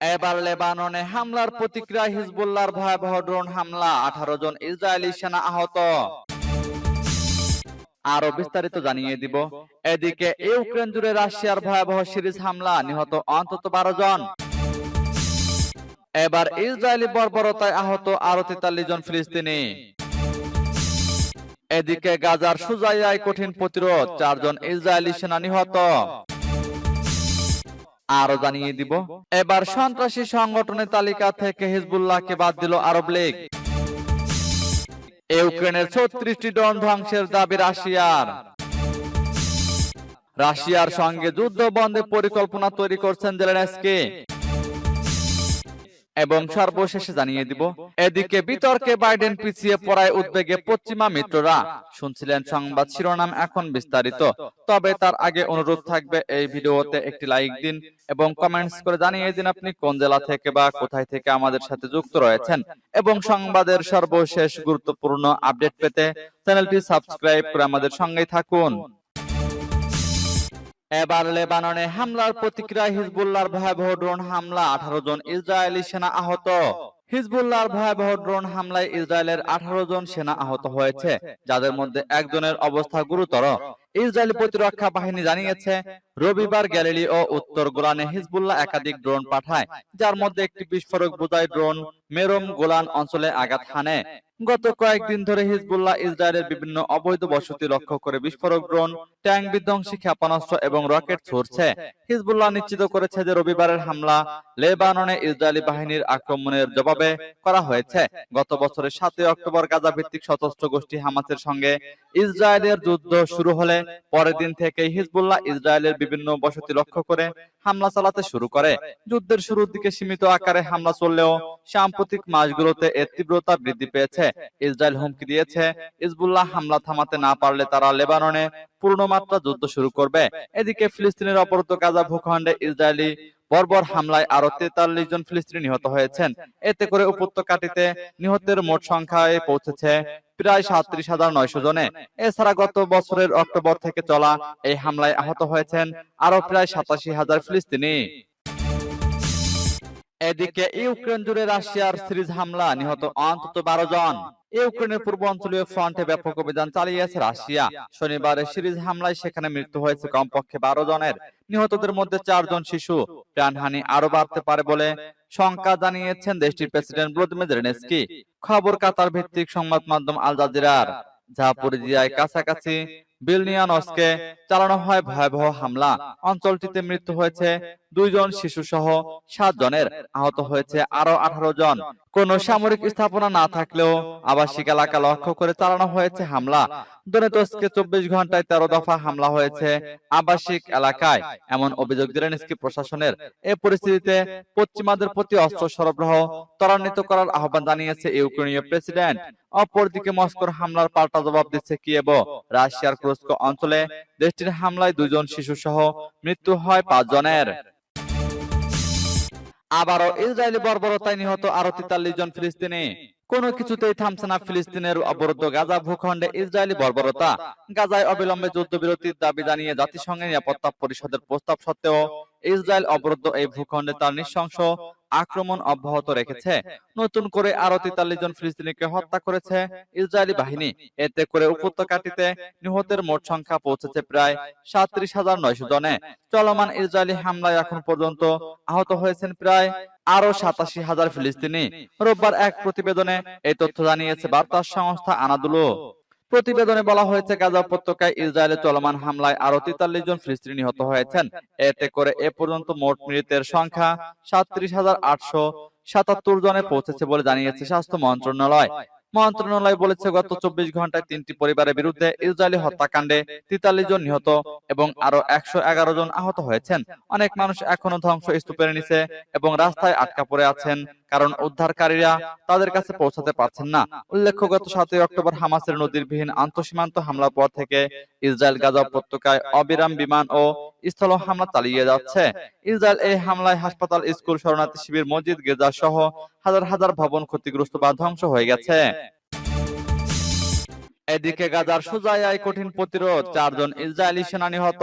এবার লেবাননে হামলার প্রতিক্রিয়া হিজবুল্লাহর ভয়াবহ ড্রোন হামলা, আঠারো জন ইসরায়েলি সেনা আহত। আরও বিস্তারিত জানিয়ে দিব। এদিকে ইউক্রেন জুড়ে রাশিয়ার ভয়াবহ সিরিজ হামলা, নিহত অন্তত বারো জন। এবার ইসরায়েলি বর্বরতায় আহত আরও তেতাল্লিশ জন ফিলিস্তিনি। এদিকে গাজার সুজাইয়ায় কঠিন প্রতিরোধ, চারজন ইসরায়েলি সেনা নিহত। আরও জানিয়ে দিব। এবার সন্ত্রাসী সংগঠনের তালিকা থেকে হিজবুল্লাহকে বাদ দিল আরব লীগ। ইউক্রেনের ছত্রিশটি ডন ধ্বংসের দাবি রাশিয়ার। রাশিয়ার সঙ্গে যুদ্ধ বন্ধে পরিকল্পনা তৈরি করছেন জেলেনস্কি। এবং সর্বশেষে জানিয়ে দিব এদিকে বিতর্কে বাইডেন পিছিয়ে পড়ায় উদ্বেগে পশ্চিমা মিত্ররা। শুনছিলেন সংবাদ শিরোনাম এখন বিস্তারিত। তবে তার আগে অনুরোধ থাকবে এই ভিডিওতে একটি লাইক দিন এবং কমেন্টস করে জানিয়ে দিন আপনি কোন জেলা থেকে বা কোথায় থেকে আমাদের সাথে যুক্ত রয়েছেন এবং সংবাদের সর্বশেষ গুরুত্বপূর্ণ আপডেট পেতে চ্যানেলটি সাবস্ক্রাইব করে আমাদের সঙ্গেই থাকুন। এবার লেবাননে হামলার প্রতিক্রিয়া হিজবুল্লাহর ভয়াবহ ড্রোন হামলা। আঠারো জন ইসরায়েলি সেনা আহত। হিজবুল্লাহর ভয়াবহ ড্রোন হামলায় ইসরায়েলের আঠারো জন সেনা আহত হয়েছে, যাদের মধ্যে একজনের অবস্থা গুরুতর। ইসরায়েলি প্রতিরক্ষা বাহিনী জানিয়েছে, রবিবার গ্যালিলি ও উত্তর গোলানে হিজবুল্লাহ একাধিক ড্রোন পাঠায়, যার মধ্যে একটি বিস্ফোরক বোঝাই ড্রোন মেরম গোলান অঞ্চলে আঘাত হানে। গত কয়েকদিন ধরে হিজবুল্লাহ ইসরায়েলের বিভিন্ন অবৈধ বসতি লক্ষ্য করে বিস্ফোরক ড্রোন ট্যাঙ্ক বিধ্বংসী ক্ষেপণাস্ত্র এবং রকেট ছুড়ছে। হিজবুল্লাহ নিশ্চিত করেছে যে রবিবারের হামলা লেবাননে ইসরায়েলি বাহিনীর আক্রমণের জবাবে করা হয়েছে। গত বছরের সাতই অক্টোবর গাজা ভিত্তিক সশস্ত্র গোষ্ঠী হামাসের সঙ্গে ইসরায়েলের যুদ্ধ শুরু হলে পরের দিন থেকে হিজবুল্লাহ ইসরায়েলের বিভিন্ন বসতি লক্ষ্য করে হামলা চালাতে শুরু করে যুদ্ধের শুরুর দিকে সীমিত আকারে হামলা চললেও সাম্প্রতিক মাসগুলোতে এর তীব্রতা বৃদ্ধি পেয়েছে ইসরায়েল হুমকি দিয়েছে। হিজবুল্লাহ হামলা থামাতে না পারলে তারা লেবাননে পূর্ণমাত্রা যুদ্ধ শুরু করবে। এদিকে ফিলিস্তিনের অপরত গাজা ভূখণ্ডে ইসরায়েলি বর্বর হামলায় আরও তেতাল্লিশ জন ফিলিস্তিনি নিহত হয়েছেন। এতে করে উপত্যকাটিতে নিহতের মোট সংখ্যায় পৌঁছেছে প্রায় সাত্রিশ হাজার নয়শো জনে। এছাড়া গত বছরের অক্টোবর থেকে চলা এই হামলায় আহত হয়েছেন আরও প্রায় সাতাশি হাজার ফিলিস্তিনি। এদিকে ইউক্রেন জুড়ে রাশিয়ার সিরিজ হামলা নিহত অন্তত বারো জন। ইউক্রেনের পূর্বাঞ্চলীয় ফ্রন্টে ব্যাপক অভিযান চালিয়েছে রাশিয়া। শনিবারের সিরিজ হামলায় সেখানে মৃত্যু হয়েছে কমপক্ষে বারো জনের। নিহতদের মধ্যে চারজন শিশু। প্রাণহানি আরও বাড়তে পারে বলে শঙ্কা জানিয়েছেন দেশটির প্রেসিডেন্ট ভ্লাদিমির জেলেনস্কি। খবর কাতার ভিত্তিক সংবাদ মাধ্যম আল জাজিরার। জাপোরিজিয়ায় কাছাকাছি বিলনিয়ানসকে চালানো হয় ভয়াবহ হামলা। অঞ্চলটিতে মৃত্যু হয়েছে দুইজন শিশু সহ সাত জনের আহত হয়েছে আরও আঠারো জন। কোন সামরিক স্থাপনা না থাকলেও আবাসিক এলাকা লক্ষ্য করে চালানো হয়েছে হামলা। দনেতস্কে চব্বিশ ঘন্টায় তেরো দফা হামলা হয়েছে আবাসিক এলাকায়। এমন অভিযোগ জেলেনস্কি প্রশাসনের। এ পরিস্থিতিতে পশ্চিমাদের প্রতি অস্ত্র সরবরাহ ত্বরান্বিত করার আহ্বান জানিয়েছে ইউক্রেনীয় প্রেসিডেন্ট। অপরদিকে মস্কোর হামলার পাল্টা জবাব দিচ্ছে কিয়েভ। রাশিয়ার ক্রুস্ক অঞ্চলে দেশটির হামলায় দুজন শিশু সহ মৃত্যু হয় পাঁচ জনের আবারও ইসরায়েলি বর্বরতায় নিহত আরও তেতাল্লিশ জন ফিলিস্তিনি। কোনো কিছুতেই থামছে না ফিলিস্তিনের অবরুদ্ধ গাজা ভূখণ্ডে ইসরায়েলি বর্বরতা। গাজায় অবিলম্বে যুদ্ধবিরতির দাবি জানিয়ে জাতিসংঘের নিরাপত্তা পরিষদের প্রস্তাব সত্ত্বেও ইসরায়েল অবরুদ্ধ এই ভূখণ্ডে তার নৃশংস আক্রমণ অব্যাহত রেখেছে। নতুন করে আরও তেতাল্লিশ জন ফিলিস্তিনিকে হত্যা করেছে ইসরায়েলি বাহিনী। এতে করে উপত্যকাটিতে নিহতের মোট সংখ্যা পৌঁছেছে প্রায় সাত্রিশ হাজার নয়শো জনে। চলমান ইসরায়েলি হামলায় এখন পর্যন্ত আহত হয়েছেন প্রায় আরও সাতাশি হাজার ফিলিস্তিনি। রোববার এক প্রতিবেদনে এই তথ্য জানিয়েছে বার্তা সংস্থা আনাদুলো। প্রতিবেদনে বলা হয়েছে, গাজা উপত্যকায় ইসরায়েলের চলমান হামলায় আরও তেতাল্লিশ জন ফিলিস্তিনি নিহত হয়েছেন। এতে করে এ পর্যন্ত মোট মৃতের সংখ্যা সাত্রিশ হাজার আটশো সাতাত্তর জনে পৌঁছেছে বলে জানিয়েছে স্বাস্থ্য মন্ত্রণালয়। মন্ত্রণালয় বলেছে, গত চব্বিশ ঘন্টায় তিনটি পরিবারের বিরুদ্ধে ইসরায়েলি হত্যাকাণ্ডে তেতাল্লিশ জন নিহত এবং আরও একশো এগারো জন আহত হয়েছেন। অনেক মানুষ এখনও ধ্বংস স্তূপের নিচে এবং রাস্তায় আটকা পড়ে আছেন। কারণ উদ্ধারকারীরা তাদের কাছে পৌঁছাতে পারছেন না। উল্লেখ্য গত সাতই অক্টোবর হামাসের নদীরবিহীন আন্তঃসীমান্ত হামলার পর থেকে ইসরায়েল গাজা উপত্যকায় অবিরাম বিমান ও স্থল হামলা চালিয়ে যাচ্ছে। ইসরায়েল এই হামলায় হাসপাতাল স্কুল শরণার্থী শিবির মসজিদ গেজা সহ হাজার হাজার ভবন ক্ষতিগ্রস্ত বা ধ্বংস হয়ে গেছে। এদিকে গাজার সুজাইয়ায় কঠিন প্রতিরোধ চারজন ইসরায়েলি সেনা নিহত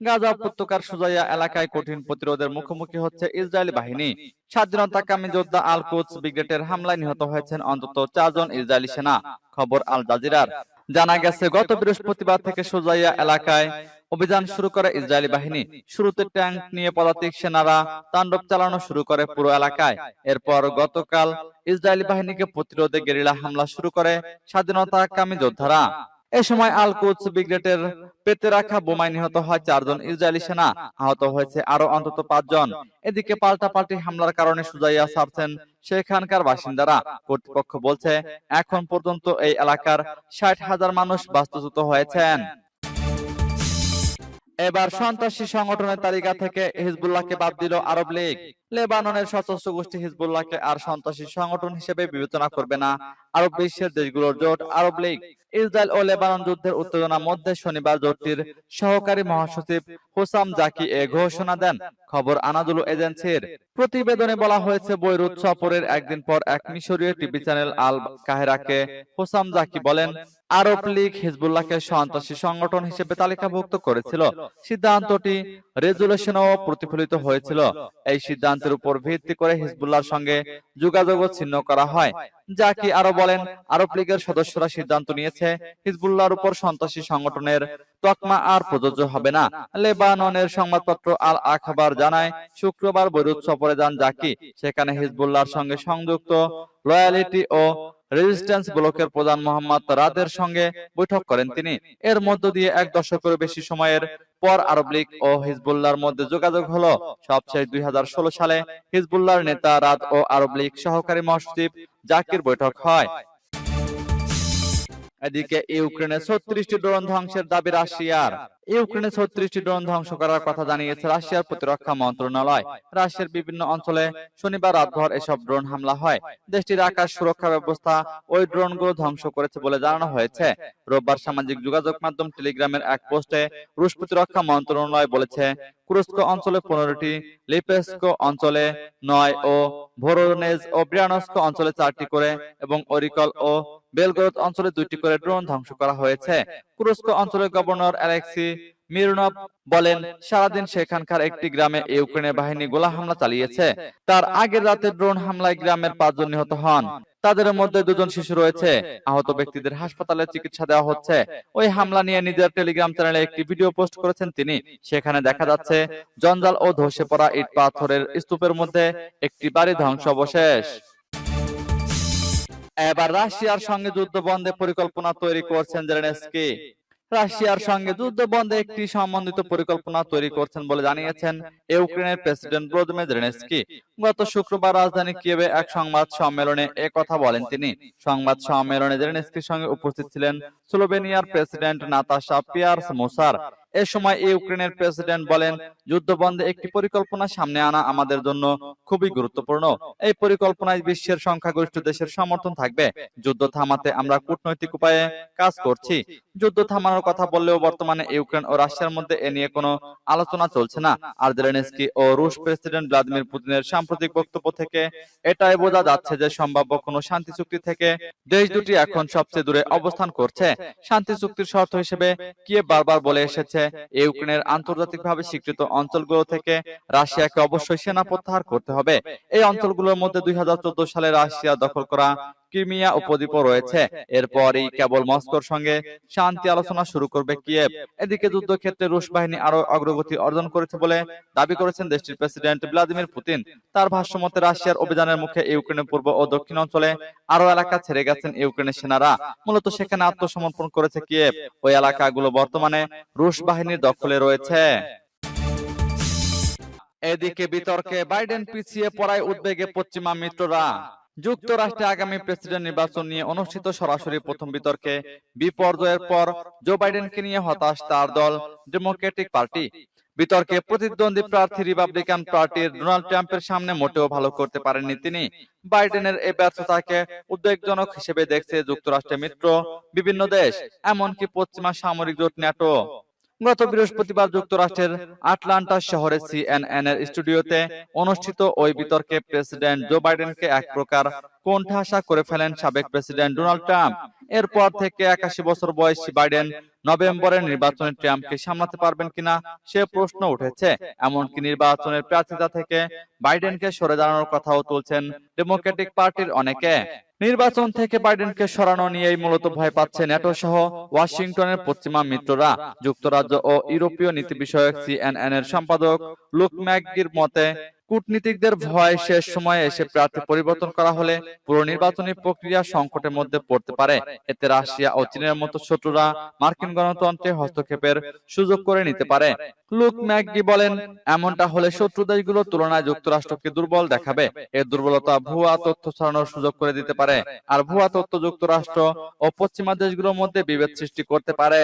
গাজা উপত্যকার সুজাইয়া এলাকায় কঠিন প্রতিরোধের মুখোমুখি হচ্ছে ইসরায়েলি বাহিনী। স্বাধীনতাকামী যোদ্ধা আল কুদস ব্রিগেডের হামলায় নিহত হয়েছেন অন্তত চারজন ইসরায়েলি সেনা খবর আল জাজিরার। জানা গেছে গত বৃহস্পতিবার থেকে সুজাইয়া এলাকায় অভিযান শুরু করে ইসরায়েলি বাহিনী। শুরুতে ট্যাঙ্ক নিয়ে পদাতিক সেনারা তাণ্ডব চালানো শুরু করে পুরো এলাকায়। এরপর গতকাল ইসরায়েলি বাহিনীকে প্রতিরোধে গেরিলা হামলা শুরু করে স্বাধীনতা স্বাধীনতাকামী যোদ্ধারা। এ সময় আল কুদস ব্রিগেডের পেতে রাখা বোমায় নিহত হয় চারজন ইসরায়েলি সেনা আহত হয়েছে আরও অন্তত পাঁচজন। এদিকে পাল্টাপাল্টি হামলার কারণে সুজাইয়া ছাড়ছেন সেখানকার বাসিন্দারা। কর্তৃপক্ষ বলছে এখন পর্যন্ত এই এলাকার ষাট হাজার মানুষ বাস্তুচ্যুত হয়েছেন। এবার সন্ত্রাসী সংগঠনের তালিকা থেকে হিজবুল্লাহকে বাদ দিল আরব লীগ। লেবাননের সশস্ত্র গোষ্ঠী হিজবুল্লাহকে আর সন্ত্রাসী সংগঠন হিসেবে বিবেচনা করবে না। আরব বিশ্বের দেশগুলোর জোট, আরব লীগ, ইসরায়েল ও লেবানন যুদ্ধের উত্তেজনার মধ্যে শনিবার জোটটির সহকারী মহাসচিব হোসাম জাকি এ ঘোষণা দেন। খবর আনাদুলু এজেন্সির প্রতিবেদনে বলা হয়েছে, বৈরুত সফরের একদিন পর এক মিশরীয় টিভি চ্যানেল আল কাহেরাকে হোসাম জাকি বলেন, আরব লীগ হিজবুল্লাহকে সন্ত্রাসী সংগঠন হিসেবে তালিকাভুক্ত করেছিল। সিদ্ধান্তটি রেজুলেশনও প্রতিফলিত হয়েছিল। এই সিদ্ধান্তের উপর ভিত্তি করে হিজবুল্লাহর সঙ্গে যোগাযোগ ছিন্ন করা হয় জাকি আরও বলেন, আরব লীগের সদস্যরা সিদ্ধান্ত নিয়েছে, হিজবুল্লাহর উপর সন্ত্রাসী সংগঠনের তকমা আর প্রযোজ্য হবে না। লেবাননের সংবাদপত্র আল আখবার জানায়, শুক্রবার বৈরুত সফরে যান জাকি। সেখানে হিজবুল্লাহর সঙ্গে সংযুক্ত লয়ালিটি ও রেজিস্ট্যান্স ব্লকের প্রধান মোহাম্মদ রাদের সঙ্গে বৈঠক করেন তিনি। এর মধ্য দিয়ে এক দশকের বেশি সময়ের পর আরব লীগ ও হিজবুল্লাহর মধ্যে যোগাযোগ হলো। সবশেষ দুই সালে হিজবুল্লাহর নেতা, রাত ও আরব লীগ সহকারী মহাসচিব জাকির বৈঠক হয়। এদিকে ইউক্রেনে ছত্রিশটি ড্রোন ধ্বংসের দাবি রাশিয়ার। ইউক্রেনে ছত্রিশটি ড্রোন ধ্বংস করার কথা জানিয়েছে রাশিয়ার প্রতিরক্ষা মন্ত্রণালয়। রাশিয়ার বিভিন্ন অঞ্চলে শনিবার রাতভর এসব ড্রোন হামলা হয়। দেশটির আকাশ সুরক্ষা ব্যবস্থা ওই ড্রোনগুলো ধ্বংস করেছে বলে জানানো হয়েছে। রোববার সামাজিক যোগাযোগ মাধ্যম টেলিগ্রামের এক পোস্টে রুশ প্রতিরক্ষা মন্ত্রণালয় বলেছে, কুরস্ক অঞ্চলে পনেরোটি, লিপেস্কো অঞ্চলে নয় ও ভোরোনেজ ও ব্রিয়ানস্ক অঞ্চলে চারটি করে এবং অরিকল ও বেলগরদ অঞ্চলে দুইটি করে ড্রোন ধ্বংস করা হয়েছে। কুরস্ক অঞ্চলের গভর্নর অ্যালেক্সি মিরনভ বলেন, সারাদিন সেখানকার একটি গ্রামে ইউক্রেনের বাহিনী গোলা হামলা চালিয়েছে। তার আগের রাতে ড্রোন হামলায় গ্রামের পাঁচজন নিহত হন। তাদের মধ্যে দুজন শিশু রয়েছে। আহত ব্যক্তিদের হাসপাতালে চিকিৎসা দেওয়া হচ্ছে। ওই হামলা নিয়ে নিজের টেলিগ্রাম চ্যানেলে একটি ভিডিও পোস্ট করেছেন তিনি। সেখানে দেখা যাচ্ছে, জঞ্জাল ও ধসে পড়া ইট পাথরের স্তূপের মধ্যে একটি বাড়ি ধ্বংস অবশেষ। এবার রাশিয়ার সঙ্গে যুদ্ধ বন্ধে পরিকল্পনা তৈরি করছেন জেলেনস্কি। রাশিয়ার সঙ্গে যুদ্ধ বন্ধে একটি সম্বন্ধিত পরিকল্পনা তৈরি করছেন বলে জানিয়েছেন ইউক্রেনের প্রেসিডেন্ট ভ্লাদিমির জেলেনস্কি। গত শুক্রবার রাজধানী কিয়েভে এক সংবাদ সম্মেলনে এ কথা বলেন তিনি। সংবাদ সম্মেলনে জেলেনস্কির সঙ্গে উপস্থিত ছিলেন স্লোভেনিয়ার প্রেসিডেন্ট নাতাশা পিয়ার্স মোসার। এ সময় ইউক্রেনের প্রেসিডেন্ট বলেন, যুদ্ধবন্ধে একটি পরিকল্পনা সামনে আনা আমাদের জন্য খুবই গুরুত্বপূর্ণ। এই পরিকল্পনায় বিশ্বের সংখ্যাগরিষ্ঠ দেশের সমর্থন থাকবে। যুদ্ধ থামাতে আমরা কূটনৈতিক উপায়ে কাজ করছি। যুদ্ধ থামানোর কথা বললেও বর্তমানে ইউক্রেন ও রাশিয়ার মধ্যে এ নিয়ে কোনো আলোচনা চলছে না। আর জেলেনস্কি ও রুশ প্রেসিডেন্ট ভ্লাদিমির পুতিনের সাম্প্রতিক বক্তব্য থেকে এটাই বোঝা যাচ্ছে যে সম্ভাব্য কোনো শান্তি চুক্তি থেকে দেশ দুটি এখন সবচেয়ে দূরে অবস্থান করছে। শান্তি চুক্তির শর্ত হিসেবে কিয়ে বারবার বলে এসেছে ইউক্রেনের আন্তর্জাতিকভাবে স্বীকৃত অঞ্চলগুলো থেকে রাশিয়াকে অবশ্যই সেনা প্রত্যাহার করতে হবে। এই অঞ্চলগুলোর মধ্যে দুই হাজার চোদ্দ সালে রাশিয়া দখল করা ক্রিমিয়া উপদ্বীপও রয়েছে। এরপরই কেবল মস্কোর সঙ্গে শান্তি আলোচনা শুরু করবে কিয়েভ এদিকে যুদ্ধক্ষেত্রে রুশ বাহিনী আরও অগ্রগতি অর্জন করেছে বলে দাবি করেছেন দেশটির প্রেসিডেন্ট ভ্লাদিমির পুতিন। তার ভাষ্যমতে রাশিয়ার অভিযানের মুখে ইউক্রেনের পূর্ব ও দক্ষিণ অঞ্চলে আরও এলাকা ছেড়ে গেছেন ইউক্রেনের সেনারা। মূলত সেখানে আত্মসমর্পণ করেছে কিয়েভ ওই এলাকাগুলো বর্তমানে রুশ বাহিনীর দখলে রয়েছে। এদিকে বিতর্কে বাইডেন পিছিয়ে পড়ায় উদ্বেগে পশ্চিমা মিত্ররা যুক্তরাষ্ট্রে আগামী প্রেসিডেন্ট নির্বাচন নিয়ে অনুষ্ঠিত সরাসরি প্রথম বিতর্কে বিপর্যয়ের পর জো বাইডেনকে নিয়ে হতাশ তার দল ডেমোক্রেটিক পার্টি বিতর্কে প্রতিদ্বন্দ্বী প্রার্থী রিপাবলিকান পার্টির ডোনাল্ড ট্রাম্পের সামনে মোটেও ভালো করতে পারেননি তিনি। বাইডেনের এই ব্যর্থতাকে উদ্বেগজনক হিসেবে দেখছে যুক্তরাষ্ট্রের মিত্র বিভিন্ন দেশ এমনকি পশ্চিমা সামরিক জোট ন্যাটো গত বৃহস্পতিবার যুক্তরাষ্ট্রের আটলান্টা শহরে সিএনএন এর স্টুডিওতে অনুষ্ঠিত ওই বিতর্কে প্রেসিডেন্ট জো বাইডেনকে এক প্রকার কোণঠাসা করে ফেলেন সাবেক প্রেসিডেন্ট ডোনাল্ড ট্রাম্প। এরপর থেকে একাশি বছর বয়সী বাইডেন নভেম্বরের নির্বাচনে ট্রাম্পকে সামলাতে পারবেন কিনা সে প্রশ্ন উঠেছে। এমনকি নির্বাচনের প্রার্থিতা থেকে বাইডেনকে সরে দাঁড়ানোর কথাও তুলছেন ডেমোক্রেটিক পার্টির অনেকে। নির্বাচন থেকে বাইডেনকে সরানো নিয়েই মূলত ভয় পাচ্ছে ন্যাটো সহ ওয়াশিংটনের পশ্চিমা মিত্ররা। যুক্তরাজ্য ও ইউরোপীয় নীতি বিষয়ক সিএনএন এর সম্পাদক লুক ম্যাকগির মতে কূটনীতিকদের ভয় শেষ সময়ে এসে প্রার্থী পরিবর্তন করা হলে পুরো নির্বাচনী প্রক্রিয়া সংকটের মধ্যে পড়তে পারে। এতে রাশিয়া ও চীনের মতো শত্রুরা মার্কিন গণতন্ত্রে হস্তক্ষেপের সুযোগ করে নিতে পারে। লুক ম্যাকগি বলেন এমনটা হলে শত্রু দেশগুলো তুলনায় যুক্তরাষ্ট্রকে দুর্বল দেখাবে। এর দুর্বলতা ভুয়া তথ্য ছড়ানোর সুযোগ করে দিতে পারে। আর ভুয়া তথ্য যুক্তরাষ্ট্র ও পশ্চিমা দেশগুলোর মধ্যে বিভেদ সৃষ্টি করতে পারে।